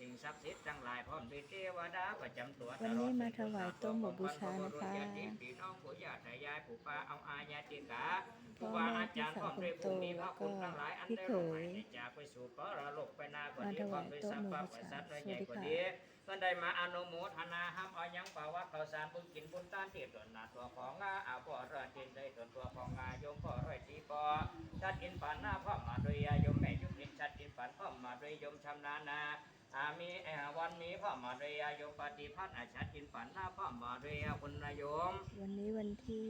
สิ่งศักดิ์สิทธิ์ทั้งหลายพร้อมด้วยเทวดาประจำตัววันนี้มาถวายต้มหมูบูชานะคะญาติพี่น้องปู่ย่าตายายปู่ป้าเอาอาญาติกาครูบาอาจารย์พร้อมด้วยผู้มีพระคุณทั้งหลายอันได้ร่วมหมายในจากไปสู่ปรโลกไปนาคนนี้พร้อมด้วยสัพพะประสัตว์และใหญ่กว่านี้ท่านได้มาอนุโมทนาห้ามเอายังป่าว่าเขาสารบุญกินบุญต้านเทียบตนนาตัวของงาอาบ่อรอดจินได้ตนตัวของงาโยมพ่อร้อยทีปอชัดอินปานหน้าพ่อมาโดยยายมแม่ยุพินชัดอินปานพ่อมาโดยยมชำนาญนา อามีแอวันนี้พ่อมาเรียโยมปฏิพัฒน์อาชัดกินปันหน้าพ่อมาเรียคุณนายโยม วันนี้วันที่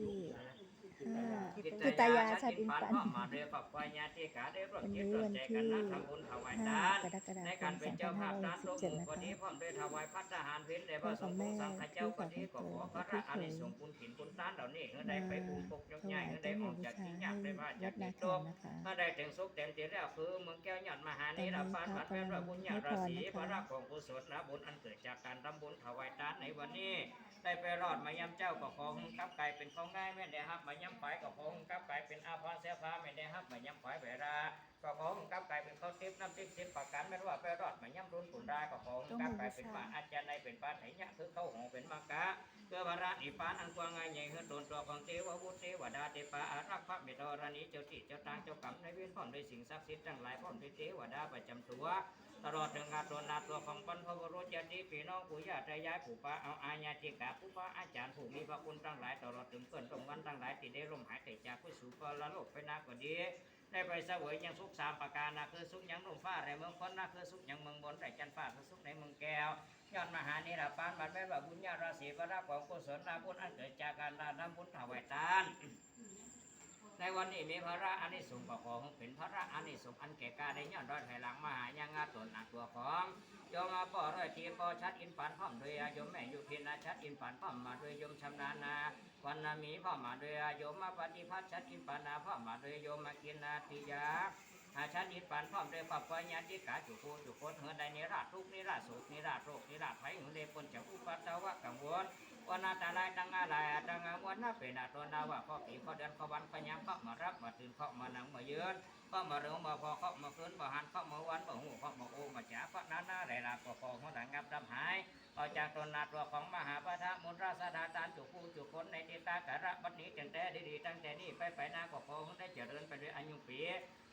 ห้า กิกิตายาชัดอินปันพ่อมาเรียปักไฟญาติกาได้ร่วมจิตร่วมใจกันนะทำบุญถวายห้าทานกรกฎาในคการมเป็นเจ้าภาพด้านลง2567มือนะคนนี้คะพร้อมด้วยถวายพัฒหารเพนในพระสงฆ์ผู้สังฆเจ้าคนนี้ก็ขอพระราชอานิสงส์คุณถิ่นคุณต้านเหล่านี้เพื่อได้ไปบุญปกยกถใหญ่วายเพื่อต้ได้มหอมูอกบูจากชาที่ให้ยากได้มาวัจากดนาที่โลคำกนะคะถ้าได้ถึงสุขเต็มที่แล้วคือเมืองแก้วหยอดมหานี้รับปานพัดแม่พระบุญญาราศีพระรักของกุศลนะบุญอันเกิดจากการทำบุญถวายทานในวันนี้ ได้ไปรอดมายำเจ้าก็ขอหงกับไก่เป็นของง่ายไม่ได้ฮับมายำไฟก็ขอหงกับไก่เป็นอาภาเสียฟ้าไม่ได้ฮับมายำไฟเวลาก็ขอหงกับไก่เป็นข้าวทิพย์น้ำทิพย์สิบประการไม่รู้ว่าไปรอดมายำรุนปุ่นได้ก็ขอหงกับไก่เป็นป้าอาจารย์ในเป็นป้าไหนเนี่ยคือเข้าหงเป็นมากะเพื่อวาระอิปานอันกว้างง่ายใหญ่เฮือโดนตัวของเทวบุตรเทวดาเทปาอารักษ์พระเมตตารานีเจ้าที่เจ้าทางเจ้ากรรมในายเวรพร้อมด้วยสิ่งศักดิ์สิทธิ์ทั้งหลายพร้อมด้วยเทวดาประจำตัว ตลอดถึงงานตัวนาตัวของบรรพบุรุษญาติพี่น้องปู่ย่าตายายปู่ป้าเอาอาญาติกาผู้ป้าอาจารย์ผู้มีพระคุณทั้งหลายตลอดถึงเพื่อนตรงวันทั้งหลายที่ได้ร่มหายใจจากผู้สู่ปรโลกไปนากว่าดีได้ไปเสวยยังสุขสามประการนะคือสุขยังลมฟ้าในเมืองคนนะคือสุขยังเมืองบนแต่จันทร์ฟ้าคือสุขในเมืองแก้วยอดมหานิรปานบัดแม่ว่าบุญญาราศีพระรักของกุศลนาบุญอันเกิดจากการนาทำบุญถวายทาน ในวันนี้มีพระอานิสงส์ประกองเป็นพระอานิสงส์อันแก่กาได้ย้อนรอยถอยหลังมาหายังงาตนหนักตัวของโยมมาป่อร้อยทีปอชัดอินปันพร้อมด้วยโยมแม่อยู่พินาชัดอินปันพร้อมมาด้วยโยมชำนาญนาวันนามีพร้อมมาด้วยโยมมาปฏิพัฒน์ชัดอินปันนาพร้อมมาด้วยโยมมากินนาติยา อาชัดอิปันพร้อมด้วยปัปปญาติกาจุคูจุคนเฮือใดนิราชทุกนิราชสุขนิราชโรคนิราชภัยหุนเลปนจากอุปัตตวะกังวลวนาตาลายดังอะไรดังอวันนาเป็นอาตนาวะข้อปีข้อเดือนข้อวันข้อยามข้อมารับมาตื่นข้อมานังมาเยือนข้อมาเร็วมาพอเข้อมาคืนมาหันเข้อมาวันมาหูเข้อมาโอมาจ๋าข้อนานาไรลาก็ขอหัวหลังงับดำหายออกจากตนนาตัวของมหาปะทะมุนราสดาตานจุกูจุคนในติตากะระบัดนี้จังแต่ดีๆตั้งแต่นี้ไปไปนาก็ขอได้เจริญไปด้วยอายุปี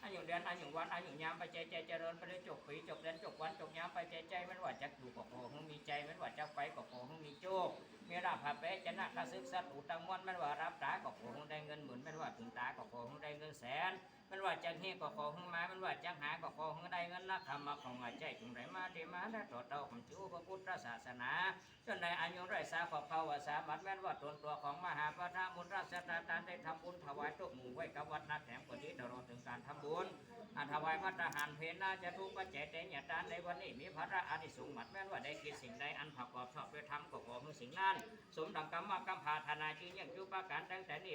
อายุเดือนอายุวันอายุยามไปใจใจเจริญไปด้วยจบปีจบเดือนจบวันจบยามไปใจใจไม่ว่าจะอยู่ก็ขอมีใจไม่ว่าจะไปก็ขอมีโชค มีราภาเปชนะกศึกสัตว์อุตังวันไม่ว่ารับตาก็ขอคงได้เงินหมื่นไม่ว่าถึงตาก็ขอคงได้เงินแสนไม่ว่าจะเฮีก็ขอคงมาไม่ว่าจะหาก็ขอคงได้เงินนักธรรมะของอาใจจงไรมาเดมาได้ต่อเต่าของจูพระพุทธศาสนาจนในอายุไรสาขอเขาว่าสามัดแม่นว่าตนตัวของมหาพระธมุนราชตาตานได้ทำบุญถวายตุกหมู่ไว้กับวัดนักแถมกว่านี้ตลอถึงการทำบุญ อาถวายพระทหารเพนนาจะทุกปัจเจเตญญาตานในวันนี้มีพระอานิสงส์หมัดแม้นว่าได้กิดสิ่งใดอันประกอบชอบด้วยธรรมก็ขอให้สิ่งนั้น สมดังกรรมกรรมพาธนาจียังจุปการตั้งแต่นี้